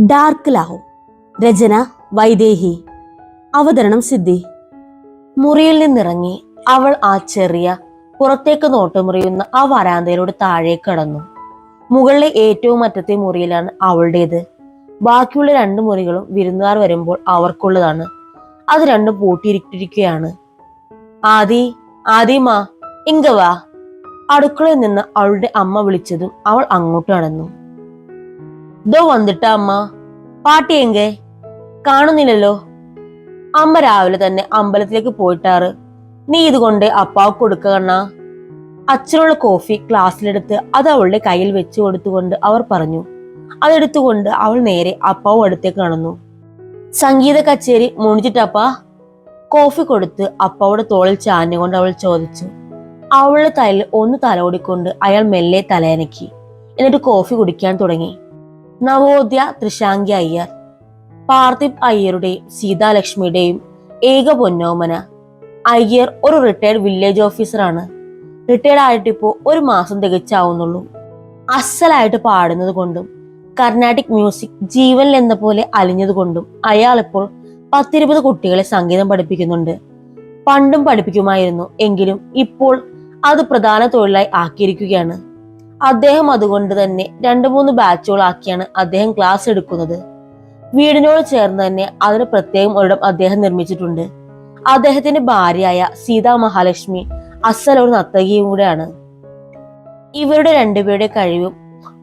Dark ലാഹു രചന വൈദേഹി അവതരണം സിദ്ധി. മുറിയിൽ നിന്നിറങ്ങി അവൾ ആ ചെറിയ പുറത്തേക്ക് നോട്ടമുറിയുന്ന ആ വരാന്തയിലൂടെ താഴേക്ക് കടന്നു. മുകളിലെ ഏറ്റവും അറ്റത്തെ മുറിയിലാണ് അവളുടേത്. ബാക്കിയുള്ള രണ്ട് മുറികളും വിരുന്നുകാർ വരുമ്പോൾ അവർക്കുള്ളതാണ്. അത് രണ്ടും പൂട്ടിയിരിക്കുകയാണ്. ആദി ആദിമാ ഇങ്ക വാ. അടുക്കളയിൽ നിന്ന് അവളുടെ അമ്മ വിളിച്ചതും അവൾ അങ്ങോട്ട് നടന്നു. ദോ വന്നിട്ട അമ്മ. പാട്ടി എങ്കെ? കാണുന്നില്ലല്ലോ. അമ്മ രാവിലെ തന്നെ അമ്പലത്തിലേക്ക് പോയിട്ടാറ്. നീ ഇതുകൊണ്ട് അപ്പാവ് കൊടുക്കണ അച്ഛനുള്ള കോഫി ക്ലാസ്സിലെടുത്ത് അത് അവളുടെ കയ്യിൽ വെച്ചു കൊടുത്തുകൊണ്ട് അവർ പറഞ്ഞു. അതെടുത്തുകൊണ്ട് അവൾ നേരെ അപ്പാവ് അടുത്തേക്ക് നടന്നു. സംഗീത കച്ചേരി മുണിച്ചിട്ടപ്പാ കോഫി കൊടുത്ത് അപ്പാവുടെ തോളിൽ ചാഞ്ഞുകൊണ്ട് അവൾ ചോദിച്ചു. അവളുടെ തലയിൽ ഒന്ന് തലോടിക്കൊണ്ട് അയാൾ മെല്ലെ തലയനക്കി. എന്നിട്ട് കോഫി കുടിക്കാൻ തുടങ്ങി. നവോദയ തൃശാങ്കി അയ്യർ പാർത്ഥിബ് അയ്യരുടെയും സീതാലക്ഷ്മിയുടെയും ഏക പൊന്നോമന. അയ്യർ ഒരു റിട്ടയർഡ് വില്ലേജ് ഓഫീസറാണ് റിട്ടയർഡ് ആയിട്ടിപ്പോ ഒരു മാസം തികച്ചാവുന്നുള്ളൂ. അസലായിട്ട് പാടുന്നത് കൊണ്ടും കർണാട്ടിക് മ്യൂസിക് ജീവനിൽ എന്ന പോലെ അലിഞ്ഞതുകൊണ്ടും അയാൾ ഇപ്പോൾ പത്തിരുപത് കുട്ടികളെ സംഗീതം പഠിപ്പിക്കുന്നുണ്ട്. പണ്ടും പഠിപ്പിക്കുമായിരുന്നു എങ്കിലും ഇപ്പോൾ അത് പ്രധാന തൊഴിലായി ആക്കിയിരിക്കുകയാണ്. അദ്ദേഹം അതുകൊണ്ട് തന്നെ രണ്ട് മൂന്ന് ബാച്ചുകളാക്കിയാണ് അദ്ദേഹം ക്ലാസ് എടുക്കുന്നത്. വീടിനോട് ചേർന്ന് തന്നെ അതിന് പ്രത്യേകം ഒരിടം അദ്ദേഹം നിർമ്മിച്ചിട്ടുണ്ട്. അദ്ദേഹത്തിന്റെ ഭാര്യയായ സീതാ മഹാലക്ഷ്മി അസൽ ഒരു നർത്തകിയും കൂടെയാണ്. ഇവരുടെ രണ്ടുപേരുടെ കഴിവും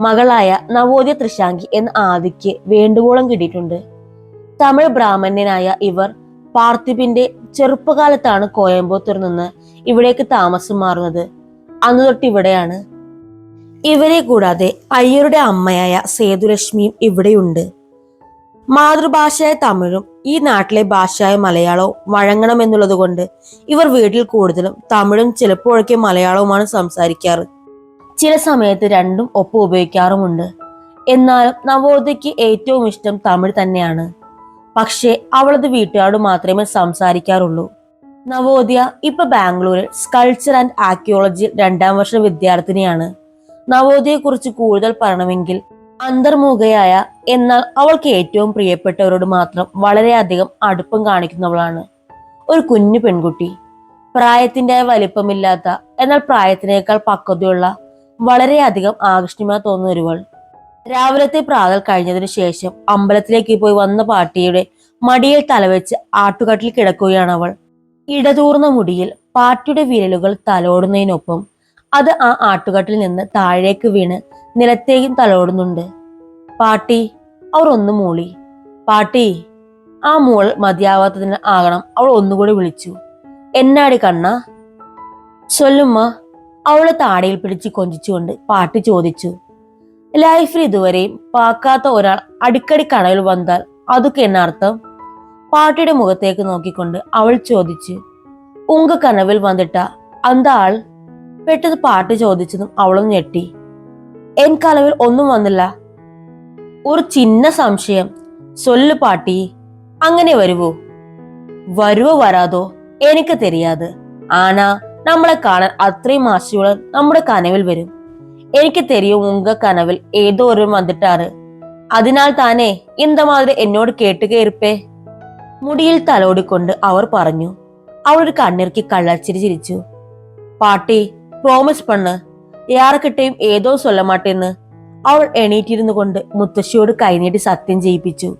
മകളായ നവോദയ തൃശാങ്കി എന്ന ആദിക്ക് വേണ്ടുവോളം കിട്ടിയിട്ടുണ്ട്. തമിഴ് ബ്രാഹ്മണ്യനായ ഇവർ പാർത്ഥിപിന്റെ ചെറുപ്പകാലത്താണ് കോയമ്പത്തൂർ നിന്ന് ഇവിടേക്ക് താമസം മാറുന്നത്. അന്ന് തൊട്ട് ഇവിടെയാണ്. ഇവരെ കൂടാതെ അയ്യരുടെ അമ്മയായ സേതുലക്ഷ്മിയും ഇവിടെയുണ്ട്. മാതൃഭാഷയായ തമിഴും ഈ നാട്ടിലെ ഭാഷയായ മലയാളവും വഴങ്ങണമെന്നുള്ളത് കൊണ്ട് ഇവർ വീട്ടിൽ കൂടുതലും തമിഴും ചിലപ്പോഴൊക്കെ മലയാളവുമാണ് സംസാരിക്കാറ്. ചില സമയത്ത് രണ്ടും ഒപ്പം ഉപയോഗിക്കാറുമുണ്ട്. എന്നാലും നവോദയ്ക്ക് ഏറ്റവും ഇഷ്ടം തമിഴ് തന്നെയാണ്. പക്ഷേ അവളത് വീട്ടുകാരോട് മാത്രമേ സംസാരിക്കാറുള്ളൂ. നവോദയ ഇപ്പൊ ബാംഗ്ലൂരിൽ സ്കൾച്ചർ ആൻഡ് ആർക്കിയോളജിയിൽ രണ്ടാം വർഷ വിദ്യാർത്ഥിനിയാണ്. നവോദയെ കുറിച്ച് കൂടുതൽ പറയണമെങ്കിൽ അന്തർമുഖയായ എന്നാൽ അവൾക്ക് ഏറ്റവും പ്രിയപ്പെട്ടവരോട് മാത്രം വളരെയധികം അടുപ്പം കാണിക്കുന്നവളാണ്. ഒരു കുഞ്ഞു പെൺകുട്ടി. പ്രായത്തിന്റെ വലിപ്പമില്ലാത്ത എന്നാൽ പ്രായത്തിനേക്കാൾ പക്വതയുള്ള വളരെയധികം ആകർഷണീയമായി തോന്നുന്ന ഒരുവൾ. രാവിലത്തെ പ്രാതൽ കഴിഞ്ഞതിനു ശേഷം അമ്പലത്തിലേക്ക് പോയി വന്ന പാട്ടിയുടെ മടിയിൽ തലവെച്ച് ആട്ടുകട്ടിൽ കിടക്കുകയാണ് അവൾ. ഇടതൂർന്ന മുടിയിൽ പാട്ടിയുടെ വിരലുകൾ തലോടുന്നതിനൊപ്പം അത് ആ ആട്ടുകാട്ടിൽ നിന്ന് താഴേക്ക് വീണ് നിലത്തേക്കും തലോടുന്നുണ്ട്. പാട്ടി അവർ ഒന്ന് മൂളി. പാട്ടി ആ മൂൾ മതിയാവാത്തതിന് ആകണം. അവൾ ഒന്നുകൂടി വിളിച്ചു. എന്നാടി കണ്ണ? ചൊല്ലുമ്മ അവളെ താടിയിൽ പിടിച്ച് കൊഞ്ചിച്ചുകൊണ്ട് പാട്ടി ചോദിച്ചു. ലൈഫിൽ ഇതുവരെയും പാക്കാത്ത ഒരാൾ അടിക്കടി കടയിൽ വന്നാൽ അതൊക്കെ എന്നർത്ഥം പാട്ടിയുടെ മുഖത്തേക്ക് നോക്കിക്കൊണ്ട് അവൾ ചോദിച്ചു. ഉങ്ക കനവിൽ വന്നിട്ട? അന്ത ആൾ പെട്ടെന്ന് പാട്ട് ചോദിച്ചതും അവളും ഞെട്ടി. എൻ കനവിൽ ഒന്നും വന്നില്ല. ഒരു ചിന്ന സംശയം. സൊല്ലു പാട്ടി. അങ്ങനെ വരുവോ? വരുവോ വരാതോ? എനിക്ക് തെരിയാത്. ആനാ നമ്മളെ കാണാൻ അത്രയും ആശയുള്ള നമ്മുടെ കനവിൽ വരും. എനിക്ക് തെരിയും ഉങ്ക കനവിൽ? ഏതോ ഒരു വന്നിട്ടാറ് അതിനാൽ താനേ എന്തമാതിരി എന്നോട് കേട്ടുകയറിപ്പേ മുടിയിൽ തലോടിക്കൊണ്ട് അവർ പറഞ്ഞു. അവളൊരു കണ്ണിറുക്കി കള്ളച്ചിരി ചിരിച്ചു. പാട്ടി പ്രോമിസ് പണ്ണ് യാർക്കിട്ടെയും ഏതോ സ്വല്ലമാട്ടെന്ന് അവൾ എണീറ്റിരുന്നു കൊണ്ട് മുത്തശ്ശിയോട് കൈനീട്ടി സത്യം ചെയ്യിപ്പിച്ചു.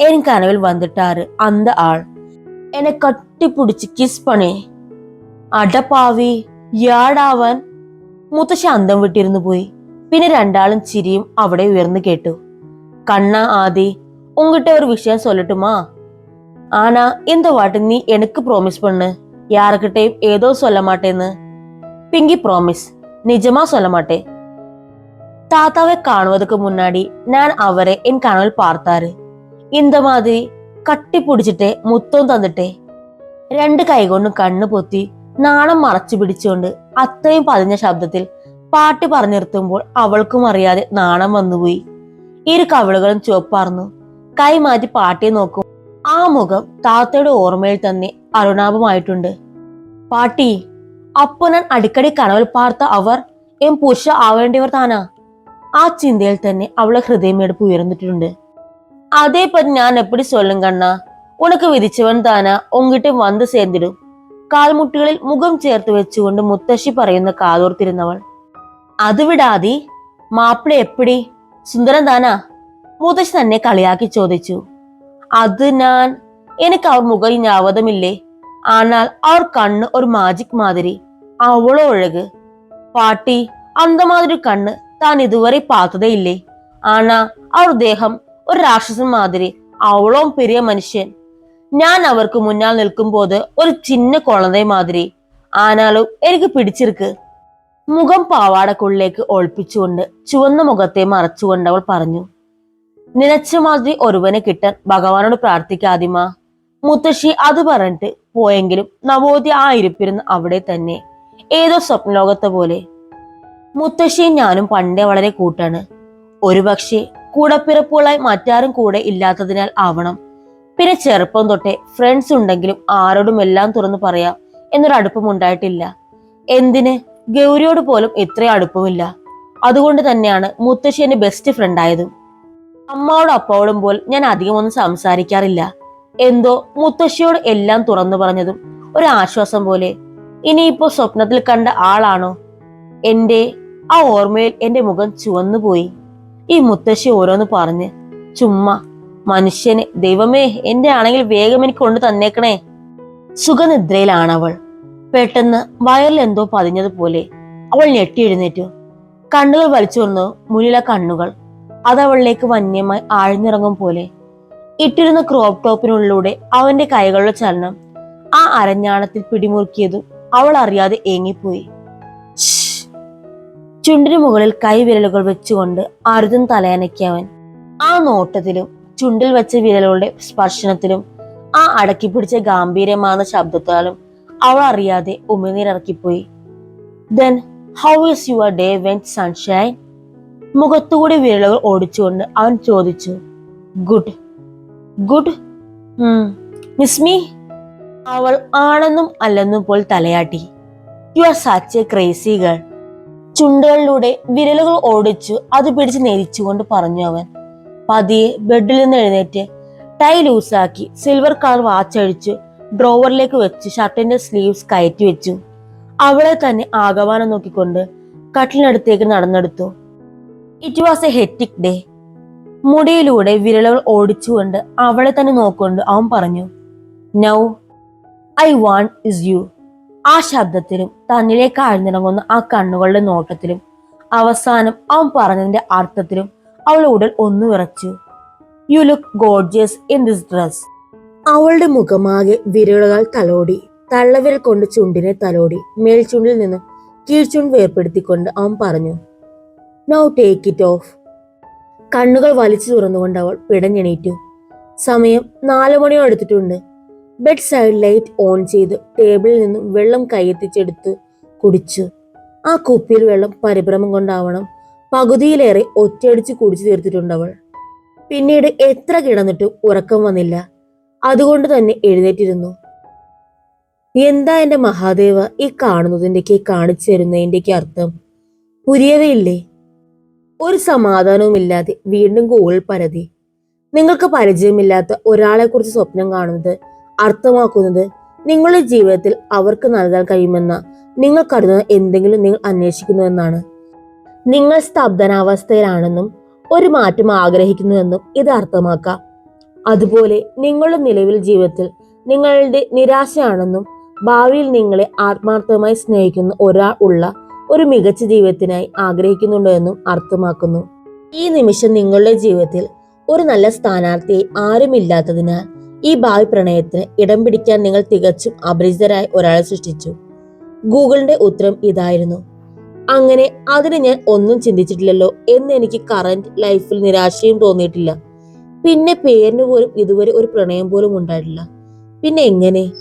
എനിക്ക് അനവിൽ വന്നിട്ടാറ് അന്ത ആൾ എന്നെ കട്ടിപ്പിടിച്ച് കിസ് പണേ. അടപ്പാവി യാടാവാൻ മുത്തശ്ശി അന്തം വിട്ടിരുന്നു പോയി. പിന്നെ രണ്ടാളും ചിരിയും അവിടെ ഉയർന്നു കേട്ടു. കണ്ണ ആദി ഉങ്കിട്ട ഒരു വിഷയം സൊല്ലട്ടുമാ? ആനാ എന്തോ വാട്ട് നീ എനിക്ക് പ്രോമിസ് പണ് യാർക്കിട്ടേയും ഏതോ സൊല്ലമാട്ടേന്ന് பிங்கி ப்ராமிஸ் நிஜமா சொல்ல மாட்டேன் தாத்தாவை காணுவதுக்கு முன்னாடி நான் அவரை என் கனவில் பார்த்தாரு இந்த மாதிரி കട്ടി പിടിച്ചിട്ടേ മുത്തവും തന്നിട്ടേ രണ്ട് കൈകൊണ്ടും കണ്ണു പൊത്തി നാണം മറച്ചു പിടിച്ചുകൊണ്ട് അത്രയും പതിഞ്ഞ ശബ്ദത്തിൽ പാട്ടി പറഞ്ഞു നിർത്തുമ്പോൾ അവൾക്കും അറിയാതെ നാണം വന്നുപോയി ഇരു കവിളുകളും ചുവപ്പാർന്നു കൈ മാറ്റി പാട്ടിയെ നോക്കും ആ മുഖം താത്തയുടെ ഓർമ്മയിൽ തന്നെ അരുണാപമായിട്ടുണ്ട് പാട്ടി അപ്പോൾ ഞാൻ അടിക്കടി കനവൽ പാർത്ത അവർ എം പുരുഷ ആവേണ്ടിയവർ താനാ? ആ ചിന്തയിൽ തന്നെ അവളെ ഹൃദയമെടുപ്പ് ഉയർന്നിട്ടുണ്ട്. അതേപ്പറ്റി ഞാൻ എപ്പടി ചൊല്ലും കണ്ണ? ഉണക്ക് വിധിച്ചവൻ താനാ ഒങ്കിട്ട് വന്ന് സേന്തിടും. കാൽമുട്ടുകളിൽ മുഖം ചേർത്ത് വെച്ചുകൊണ്ട് മുത്തശ്ശി പറയുന്ന കാതോർത്തിരുന്നവൾ അത് വിടാതി മാപ്പിള എപ്പടി? സുന്ദരൻ താനാ? മുത്തശ്ശി തന്നെ കളിയാക്കി ചോദിച്ചു അത് ഞാൻ എനിക്ക് അവർ മുഖം ഞാവതമില്ലേ ஆனால் அவர் கண்ணு ஒரு மாஜிக் மாதிரி அவ்வளோ அழகு பாட்டி அந்த மாதிரி கண்ணு தான் இதுவரை பார்த்ததே இல்லை ஆனா அவர் தேகம் ഒരു രാക്ഷസൻ മാതിരി അവളോ പെരിയ മനുഷ്യൻ ഞാൻ അവർക്ക് മുന്നാൽ നിൽക്കുമ്പോൾ ഒരു ചിന്ന കുളന്തേ മാതിരി ആനാലും എനിക്ക് പിടിച്ചിരിക്ക് മുഖം പാവാടക്കുള്ളിലേക്ക് ഒളിപ്പിച്ചുകൊണ്ട് ചുവന്ന മുഖത്തെ മറച്ചുകൊണ്ട് അവൾ പറഞ്ഞു നിനച്ച മാതിരി ഒരുവനെ കിട്ടാൻ ഭഗവാനോട് പ്രാർത്ഥിക്കാതിമാ മുത്തശ്ശി അത് പറഞ്ഞിട്ട് പോയെങ്കിലും നവോദയ ആ ഇരിപ്പിരുന്ന് അവിടെ തന്നെ. ഏതോ സ്വപ്നലോകത്തെ പോലെ. മുത്തശ്ശിയും ഞാനും പണ്ടേ വളരെ കൂട്ടാണ്. ഒരുപക്ഷെ കൂടപ്പിറപ്പുകളായി മറ്റാരും കൂടെ ഇല്ലാത്തതിനാൽ ആവണം. പിന്നെ ചെറുപ്പം തൊട്ടേ ഫ്രണ്ട്സ് ഉണ്ടെങ്കിലും ആരോടും എല്ലാം തുറന്നു പറയാം എന്നൊരു അടുപ്പം ഉണ്ടായിട്ടില്ല. എന്തിന്? ഗൗരിയോട് പോലും ഇത്ര അടുപ്പമില്ല. അതുകൊണ്ട് തന്നെയാണ് മുത്തശ്ശി എന്റെ ബെസ്റ്റ് ഫ്രണ്ട് ആയതും. അമ്മാവോടും അപ്പാവോടും പോലും ഞാൻ അധികം ഒന്നും സംസാരിക്കാറില്ല. എന്തോ മുത്തശ്ശിയോട് എല്ലാം തുറന്നു പറഞ്ഞതും ഒരു ആശ്വാസം പോലെ. ഇനിയിപ്പോ സ്വപ്നത്തിൽ കണ്ട ആളാണോ? എന്റെ ആ ഓർമ്മയിൽ എന്റെ മുഖം ചുവന്നു പോയി. ഈ മുത്തശ്ശി ഓരോന്ന് പറഞ്ഞ് ചുമ്മാ മനുഷ്യന് ദൈവമേ എന്റെ ആണെങ്കിൽ വേഗം എനിക്ക് കൊണ്ടു തന്നേക്കണേ. സുഖനിദ്രയിലാണവൾ. പെട്ടെന്ന് വയറിൽ എന്തോ പതിഞ്ഞതുപോലെ അവൾ ഞെട്ടി എഴുന്നേറ്റു കണ്ണുകൾ വലിച്ചു വന്നു മുന്നിലെ കണ്ണുകൾ. അതവളിലേക്ക് വന്യമായി ആഴ്ന്നിറങ്ങും പോലെ. ഇട്ടിരുന്ന ക്രോപ്പ് ടോപ്പിനുള്ളിലൂടെ അവന്റെ കൈകളുടെ ചലനം. ആ അരഞ്ഞാണത്തിൽ പിടിമുറുക്കിയതും അവൾ അറിയാതെ ഏങ്ങിപ്പോയി. ചുണ്ടിന് മുകളിൽ കൈവിരലുകൾ വെച്ചുകൊണ്ട് അരുതും തലയനക്കിയവൻ ആ നോട്ടത്തിലും ചുണ്ടിൽ വെച്ച വിരലുകളുടെ സ്പർശനത്തിലും ആ അടക്കി പിടിച്ച ഗാംഭീര്യമാർന്ന ശബ്ദത്താലും അവൾ അറിയാതെ ഉമിനീരിറക്കിപ്പോയി then how is your day when sunshine മുഖത്തുകൂടി വിരലുകൾ ഓടിച്ചുകൊണ്ട് അവൻ ചോദിച്ചു. Good good. മിസ് മീ അവൾ ആണെന്നും അല്ലെന്നും പോൽ തലയാട്ടി. You are such a crazy girl ചുണ്ടുകളിലൂടെ വിരലുകൾ ഓടിച്ചു അത് പിടിച്ച് നെരിച്ചുകൊണ്ട് പറഞ്ഞു അവൻ. പതിയെ ബെഡിൽ നിന്ന് എഴുന്നേറ്റ് ടൈ ലൂസാക്കി സിൽവർ കളർ വാച്ച് അഴിച്ച് ഡ്രോവറിലേക്ക് വെച്ച് ഷർട്ടിന്റെ സ്ലീവ്സ് കയറ്റി വെച്ചു. അവളെ തന്നെ ആകമാനം നോക്കിക്കൊണ്ട് കട്ടിലിനടുത്തേക്ക് നടന്നെടുത്തു. It was a hectic day മുടിയിലൂടെ വിരലുകൾ ഓടിച്ചുകൊണ്ട് അവളെ തന്നെ നോക്കൊണ്ട് അവൻ പറഞ്ഞു now I want is you ആ ശബ്ദത്തിലും തന്നിലേക്ക് ആഴ്ന്നിറങ്ങുന്ന ആ കണ്ണുകളുടെ നോട്ടത്തിലും അവസാനം അവൻ പറഞ്ഞതിന്റെ അർത്ഥത്തിലും അവൾ ഉടൽ ഒന്നു വിറച്ചു. You look gorgeous in this dress അവളുടെ മുഖമാകെ വിരലുകൾ തലോടി തള്ളവിരൽ കൊണ്ട് ചുണ്ടിനെ തലോടി മേൽചുണ്ടിൽ നിന്ന് കീഴ്ചുണ്ട് വേർപ്പെടുത്തിക്കൊണ്ട് അവൻ പറഞ്ഞു നൗ ടേക്ക് ഇറ്റ് ഓഫ് കണ്ണുകൾ വലിച്ചു തുറന്നുകൊണ്ട് അവൾ പിടഞ്ഞെണീറ്റു. സമയം നാലു മണിയോ എടുത്തിട്ടുണ്ട് ബെഡ് സൈഡ് ലൈറ്റ് ഓൺ ചെയ്ത് ടേബിളിൽ നിന്നും വെള്ളം കൈയെത്തിച്ചെടുത്ത് കുടിച്ചു. ആ കുപ്പിയിൽ വെള്ളം പരിഭ്രമം കൊണ്ടാവണം. പകുതിയിലേറെ ഒറ്റയടിച്ച് കുടിച്ചു തീർത്തിട്ടുണ്ട് അവൾ. പിന്നീട് എത്ര കിടന്നിട്ടും ഉറക്കം വന്നില്ല. അതുകൊണ്ട് തന്നെ എഴുന്നേറ്റിരുന്നു. എന്താ എന്റെ മഹാദേവ ഈ കാണുന്നതിന്റെക്ക് കാണിച്ചു തരുന്നതിന്റെക്ക് അർത്ഥം? പുരിയവയില്ലേ? ഒരു സമാധാനവുമില്ലാതെ വീണ്ടും ഗോൾ പരതി. നിങ്ങൾക്ക് പരിചയമില്ലാത്ത ഒരാളെക്കുറിച്ച് സ്വപ്നം കാണുന്നത് അർത്ഥമാക്കുന്നത് നിങ്ങളുടെ ജീവിതത്തിൽ അവർക്ക് നൽകാൻ കഴിയുമെന്ന നിങ്ങൾ കരുതുന്ന എന്തെങ്കിലും നിങ്ങൾ അന്വേഷിക്കുന്നുവെന്നാണ് നിങ്ങൾ സ്തബ്ധനാവസ്ഥയിലാണെന്നും ഒരു മാറ്റം ആഗ്രഹിക്കുന്നുവെന്നും ഇത് അർത്ഥമാക്കാം. അതുപോലെ നിങ്ങളുടെ നിലവിൽ ജീവിതത്തിൽ നിങ്ങളുടെ നിരാശയാണെന്നും ഭാവിയിൽ നിങ്ങളെ ആത്മാർത്ഥമായി സ്നേഹിക്കുന്ന ഒരാൾ ഉള്ള ഒരു മികച്ച ജീവിതത്തിനായി ആഗ്രഹിക്കുന്നുണ്ടോ എന്നും അർത്ഥമാക്കുന്നു. ഈ നിമിഷം നിങ്ങളുടെ ജീവിതത്തിൽ ഒരു നല്ല സ്ഥാനാർത്ഥിയെ ആരുമില്ലാത്തതിനാൽ ഈ ഭാവി പ്രണയത്തിന് ഇടം പിടിക്കാൻ നിങ്ങൾ തികച്ചും അപരിചിതരായ ഒരാളെ സൃഷ്ടിച്ചു. ഗൂഗിളിന്റെ ഉത്തരം ഇതായിരുന്നു. അങ്ങനെ അതിന് ഞാൻ ഒന്നും ചിന്തിച്ചിട്ടില്ലല്ലോ എന്ന് എനിക്ക് കറന്റ് ലൈഫിൽ നിരാശയും തോന്നിയിട്ടില്ല. പിന്നെ പേരിന് പോലും ഇതുവരെ ഒരു പ്രണയം പോലും ഉണ്ടായിട്ടില്ല. പിന്നെ എങ്ങനെ?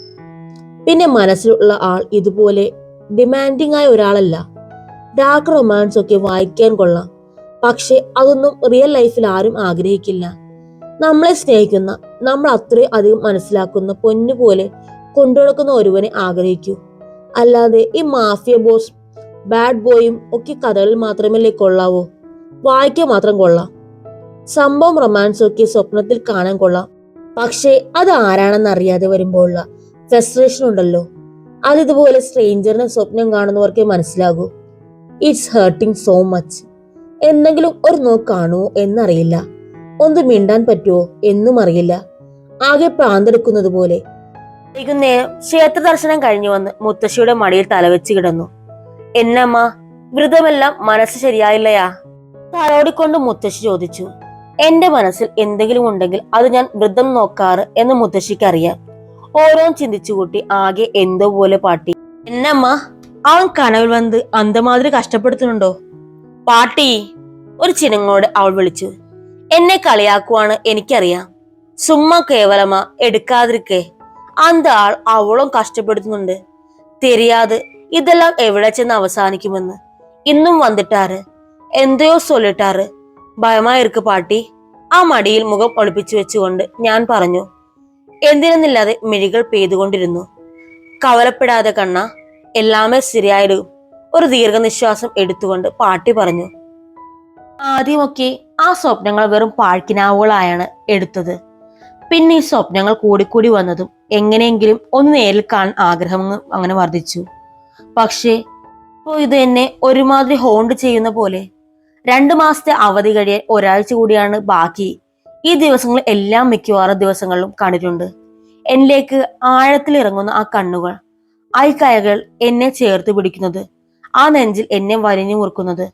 പിന്നെ മനസ്സിലുള്ള ആൾ ഇതുപോലെ ഡിമാൻഡിങ് ആയ ഒരാളല്ല. ഡാർക്ക് റൊമാൻസ് ഒക്കെ വായിക്കാൻ കൊള്ളാം. പക്ഷെ അതൊന്നും റിയൽ ലൈഫിൽ ആരും ആഗ്രഹിക്കില്ല. നമ്മളെ സ്നേഹിക്കുന്ന നമ്മൾ അത്രയും അധികം മനസ്സിലാക്കുന്ന പൊന്നു പോലെ കൊണ്ടുനടക്കുന്ന ഒരുവനെ ആഗ്രഹിക്കൂ. അല്ലാതെ ഈ മാഫിയ ബോസ് ബാഡ് ബോയും ഒക്കെ കഥകളിൽ മാത്രമല്ലേ കൊള്ളാവോ? വായിക്കാൻ മാത്രം കൊള്ളാം. സംഭവം റൊമാൻസ് ഒക്കെ സ്വപ്നത്തിൽ കാണാൻ കൊള്ളാം. പക്ഷേ അത് ആരാണെന്ന് അറിയാതെ വരുമ്പോഴുള്ള ഫ്രസ്ട്രേഷൻ ഉണ്ടല്ലോ. അതിതുപോലെ സ്ട്രേഞ്ചറിനെ സ്വപ്നം കാണുന്നവർക്കേ മനസ്സിലാകൂ. ഇറ്റ്സ് ഹേർട്ടിങ് സോ മച്ച് എന്തെങ്കിലും ഒരു നോക്കാണോ എന്നറിയില്ല. ഒന്ന് മിണ്ടാൻ പറ്റുമോ എന്നും അറിയില്ല. ആകെ പ്രാന്തെടുക്കുന്നത് പോലെ. വൈകുന്നേരം ക്ഷേത്ര ദർശനം കഴിഞ്ഞു വന്ന് മുത്തശ്ശിയുടെ മടിയിൽ തലവെച്ച് കിടന്നു. എന്നമ്മ വ്രതമെല്ലാം മനസ്സ് ശരിയായില്ലയാ? തലോടിക്കൊണ്ട് മുത്തശ്ശി ചോദിച്ചു. എന്റെ മനസ്സിൽ എന്തെങ്കിലും ഉണ്ടെങ്കിൽ അത് ഞാൻ വ്രതം നോക്കാറ് എന്ന് മുത്തശ്ശിക്ക് അറിയാം. ഓരോന്ന് ചിന്തിച്ചു കൂട്ടി ആകെ എന്തോ പോലെ പാട്ടി. എന്നമ്മ അവൻ കനവിൽ വന്ന് അന്തമാതിരി കഷ്ടപ്പെടുത്തുന്നുണ്ടോ? പാട്ടി ഒരു ചിനങ്ങോട് അവൾ വിളിച്ചു. എന്നെ കളിയാക്കുവാണ് എനിക്കറിയാം. സുമ്മാ കേവലമ എടുക്കാതിരിക്കേ. അന്ത ആൾ അവളും കഷ്ടപ്പെടുത്തുന്നുണ്ട്. തെരിയാതെ ഇതെല്ലാം എവിടെ ചെന്ന് അവസാനിക്കുമെന്ന്. ഇന്നും വന്നിട്ടാറ്. എന്തോ സൊല്ലിട്ടാറ് ഭയമായിരിക്ക് പാട്ടി. ആ മടിയിൽ മുഖം ഒളിപ്പിച്ചു വെച്ചുകൊണ്ട് ഞാൻ പറഞ്ഞു. എന്തിനെന്നില്ലാതെ മിഴികൾ പെയ്തുകൊണ്ടിരുന്നു. കവലപ്പെടാതെ കണ്ണ. എല്ലാമേ ശരിയായിടും ഒരു ദീർഘനിശ്വാസം എടുത്തുകൊണ്ട് പാട്ടി പറഞ്ഞു ആദ്യമൊക്കെ ആ സ്വപ്നങ്ങൾ വെറും പാഴ്ക്കിനാവുകളായാണ് എടുത്തത്. പിന്നെ ഈ സ്വപ്നങ്ങൾ കൂടിക്കൂടി വന്നതും എങ്ങനെയെങ്കിലും ഒന്ന് നേരിൽ കാണാൻ ആഗ്രഹം അങ്ങനെ വർദ്ധിച്ചു. പക്ഷേ ഇപ്പോൾ ഇത് എന്നെ ഒരുമാതിരി ഹോണ്ട് ചെയ്യുന്ന പോലെ. രണ്ടു മാസത്തെ അവധി കഴിയാൻ ഒരാഴ്ച കൂടിയാണ് ബാക്കി. ഈ ദിവസങ്ങൾ എല്ലാ മിക്കവാറും ദിവസങ്ങളിലും കണ്ടിട്ടുണ്ട്. എന്നിലേക്ക് ആഴത്തിൽ ഇറങ്ങുന്ന ആ കണ്ണുകൾ ആ കൈകൾ എന്നെ ചേർത്ത് പിടിക്കുന്നത്. ആ നെഞ്ചിൽ എന്നെ വലിഞ്ഞു മുറുക്കുന്നത്.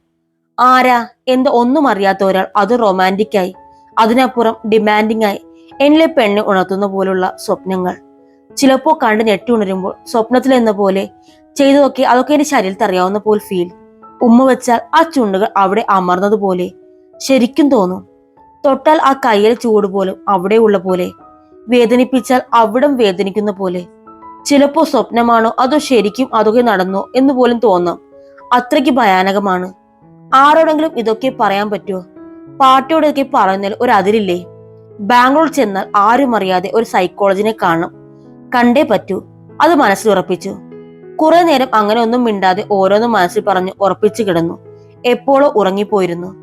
ആരാ? എന്ത് ഒന്നും അറിയാത്ത ഒരാൾ അത് റൊമാന്റിക്കായി അതിനപ്പുറം ഡിമാൻഡിംഗ് ആയി. എന്നിലെ പെണ്ണ് ഉണർത്തുന്ന പോലുള്ള സ്വപ്നങ്ങൾ. ചിലപ്പോൾ കണ്ട് ഞെട്ടി ഉണരുമ്പോൾ സ്വപ്നത്തിൽ എന്ന പോലെ ചെയ്തതൊക്കെ അതൊക്കെ എന്റെ ശരീരത്തിൽ അറിയാവുന്ന പോലെ ഫീൽ ഉമ്മ വെച്ചാൽ ആ ചുണ്ടുകൾ അവിടെ അമർന്നതുപോലെ ശരിക്കും തോന്നും. തൊട്ടാൽ ആ കയ്യിൽ ചൂട് പോലും അവിടെ ഉള്ള പോലെ. വേദനിപ്പിച്ചാൽ അവിടം വേദനിക്കുന്ന പോലെ. ചിലപ്പോ സ്വപ്നമാണോ അതോ ശരിക്കും അതൊക്കെ നടന്നോ എന്ന് പോലും തോന്നാം. അത്രയ്ക്ക് ഭയാനകമാണ്. ആരോടെങ്കിലും ഇതൊക്കെ പറയാൻ പറ്റുമോ പാർട്ടിയോടൊക്കെ പറയുന്നതിൽ ഒരു അതിരില്ലേ? ബാംഗ്ലൂർ ചെന്നാൽ ആരും അറിയാതെ ഒരു സൈക്കോളജിനെ കാണണം. കണ്ടേ പറ്റൂ. അത് മനസ്സിൽ ഉറപ്പിച്ചു. കുറെ നേരം അങ്ങനെ ഒന്നും മിണ്ടാതെ ഓരോന്നും മനസ്സിൽ പറഞ്ഞ് ഉറപ്പിച്ചു കിടന്നു. എപ്പോഴോ ഉറങ്ങിപ്പോയിരുന്നു.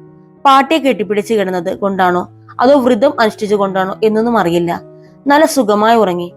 പാട്ടിയെ കെട്ടിപ്പിടിച്ച് കിടന്നത് കൊണ്ടാണോ? അതോ വ്രതം അനുഷ്ഠിച്ചു കൊണ്ടാണോ എന്നൊന്നും അറിയില്ല. നല്ല സുഖമായി ഉറങ്ങി.